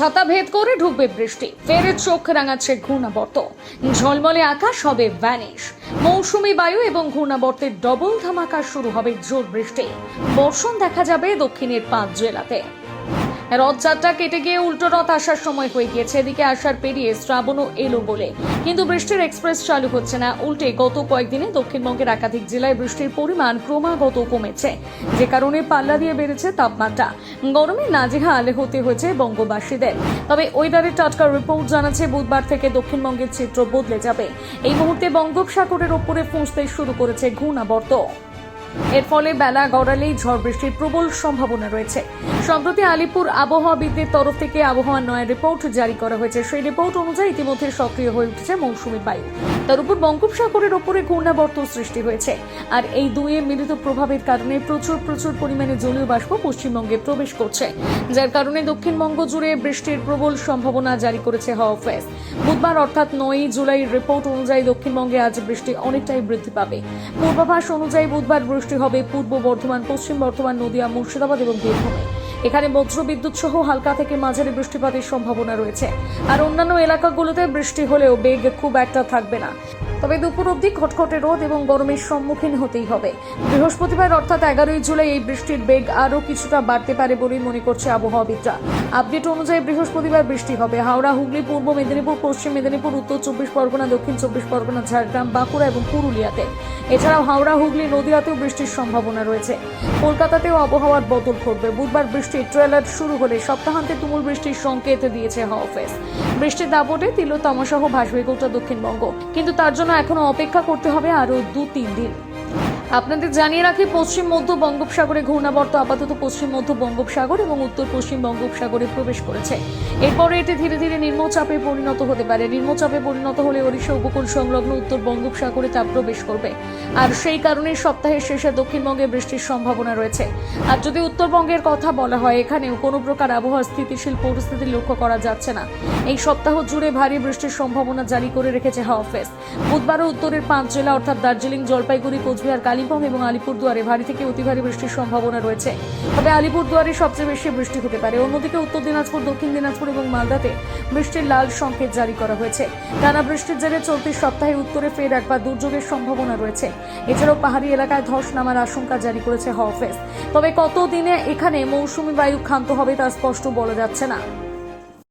ছাতা ভেদ করে ঢুকবে বৃষ্টি। ফের চোখ রাঙাচ্ছে ঘূর্ণাবর্ত। ঝলমলে আকাশ হবে ভ্যানিশ মৌসুমি বায়ু এবং ঘূর্ণাবর্তের ডবল ধামাকা শুরু হবে জোর বৃষ্টি। বর্ষণ দেখা যাবে দক্ষিণের পাঁচ জেলাতে। রথযাত্রা কেটে গিয়ে উল্টো রথ আসার সময় হয়ে গিয়েছে। এদিকে আসার পেরিয়ে শ্রাবণও এলো বলে। কিন্তু বৃষ্টির এক্সপ্রেস চালু হচ্ছে না। উল্টে গত কয়েকদিনে দক্ষিণবঙ্গের একাধিক জেলায় বৃষ্টির পরিমাণ ক্রমাগত কমেছে। যে কারণে পাল্লা দিয়ে বেড়েছে তাপমাত্রা। গরমে নাজেহাল হতে হয়েছে বঙ্গবাসীদের। তবে ওয়েদারের টাটকা রিপোর্ট জানাচ্ছে বুধবার থেকে দক্ষিণবঙ্গের চিত্র বদলে যাবে। এই মুহূর্তে বঙ্গোপসাগরের ওপরে পৌঁছতে শুরু করেছে ঘূর্ণাবর্ত। এর ফলে বেলা গড়ালেই ঝড় বৃষ্টির প্রবল সম্ভাবনা রয়েছে। সম্প্রতি আলিপুর আবহাওয়াবিদদের তরফ থেকে আবহাওয়ার নয়া রিপোর্ট জারি করা হয়েছে। সেই রিপোর্ট অনুযায়ী ইতিমধ্যে সক্রিয় হয়ে উঠেছে মৌসুমী বায়ু। তার উপর বঙ্গোপসাগরের ওপরে ঘূর্ণাবর্ত সৃষ্টি হয়েছে। আর এই দুইয়ের মিলিত প্রভাবের কারণে প্রচুর প্রচুর পরিমাণে জলীয় বাষ্প পশ্চিমবঙ্গে প্রবেশ করছে। যার কারণে দক্ষিণবঙ্গ জুড়ে বৃষ্টির প্রবল সম্ভাবনা জারি করেছে হাওয়া অফিস বুধবার অর্থাৎ নয়ই জুলাই রিপোর্ট অনুযায়ী দক্ষিণবঙ্গে আজ বৃষ্টি অনেকটাই বৃদ্ধি পাবে। পূর্বাভাস অনুযায়ী বুধবার বৃষ্টি হবে পূর্ব বর্ধমান, পশ্চিম বর্ধমান, নদিয়া, মুর্শিদাবাদ এবং বীরভূমে। এখানে বজ্রবিদ্যুৎ সহ হালকা থেকে মাঝারি বৃষ্টিপাতের সম্ভাবনা রয়েছে। আর অন্যান্য এলাকাগুলোতে বৃষ্টি হলেও বেগ খুব একটা থাকবে না। তবে দুপুর অবধি খটখটে রোদ এবং গরমের সম্মুখীন হতেই হবে। বৃহস্পতিবার অর্থাৎ এগারোই জুলাই এই বৃষ্টির বেগ আরও কিছুটা বাড়তে পারে বলেই মনে করছে আবহাওয়াবিদরা। আপডেট অনুযায়ী বৃহস্পতিবার বৃষ্টি হবে। হাওড়া, হুগলি, পূর্ব মেদিনীপুর, পশ্চিম মেদিনীপুর, উত্তর চব্বিশ পরগনা, দক্ষিণ চব্বিশ পরগনা, ঝাড়গ্রাম, বাঁকুড়া এবং পুরুলিয়াতে। এছাড়াও হাওড়া, হুগলি, নদীয়াতেও বৃষ্টির সম্ভাবনা রয়েছে। কলকাতাতেও আবহাওয়ার বদল ঘটবে। বুধবার বৃষ্টির ট্রেলার শুরু হলে সপ্তাহান্তে তুমুল বৃষ্টির সংকেত দিয়েছে হাওয়া অফিস। বৃষ্টির দাপটে তিলো তামাসহ ভাসবে গোটা দক্ষিণবঙ্গ। কিন্তু তার জন্য এখনও অপেক্ষা করতে হবে আরও দু তিন দিন। আপনাদের জানিয়ে রাখি, পশ্চিম মধ্য বঙ্গোপসাগরে ঘূর্ণাবর্ত আপাতত পশ্চিম মধ্য বঙ্গোপসাগর এবং উত্তর পশ্চিম বঙ্গোপসাগরে প্রবেশ করেছে। এরপরে এটি ধীরে ধীরে নিম্নচাপে পরিণত হতে পারে। নিম্নচাপে পরিণত হলে ওড়িশা উপকূল সংলগ্ন উত্তর বঙ্গোপসাগরে চাপ প্রবেশ করবে। আর সেই কারণে সপ্তাহের শেষে দক্ষিণবঙ্গে বৃষ্টির সম্ভাবনা রয়েছে। আর যদি উত্তরবঙ্গের কথা বলা হয়, এখানেও কোনো প্রকার আবহাওয়া স্থিতিশীল পরিস্থিতি লক্ষ্য করা যাচ্ছে না। এই সপ্তাহ জুড়ে ভারী বৃষ্টির সম্ভাবনা জারি করে রেখেছে হাওয়া অফিস। বুধবারও উত্তরের পাঁচ জেলা, অর্থাৎ দার্জিলিং, জলপাইগুড়ি, কোচবিহার কালিম্পং এবং আলিপুরদুয়ারে ভারী থেকে অতি ভারী বৃষ্টির সম্ভাবনা রয়েছে। তবে আলিপুরদুয়ারে সবচেয়ে বেশি বৃষ্টি হতে পারে। অন্যদিকে উত্তর দিনাজপুর, দক্ষিণ দিনাজপুর এবং মালদাতে বৃষ্টির লাল সংকেত জারি করা হয়েছে। টানা বৃষ্টির জেরে চলতি সপ্তাহে উত্তরে ফের একবার দুর্যোগের সম্ভাবনা রয়েছে। এছাড়াও পাহাড়ি এলাকায় ধস নামার আশঙ্কা জারি করেছে হাওয়া তবে কতদিনে এখানে মৌসুমী বায়ু ক্ষান্ত হবে তা স্পষ্ট বলা যাচ্ছে না।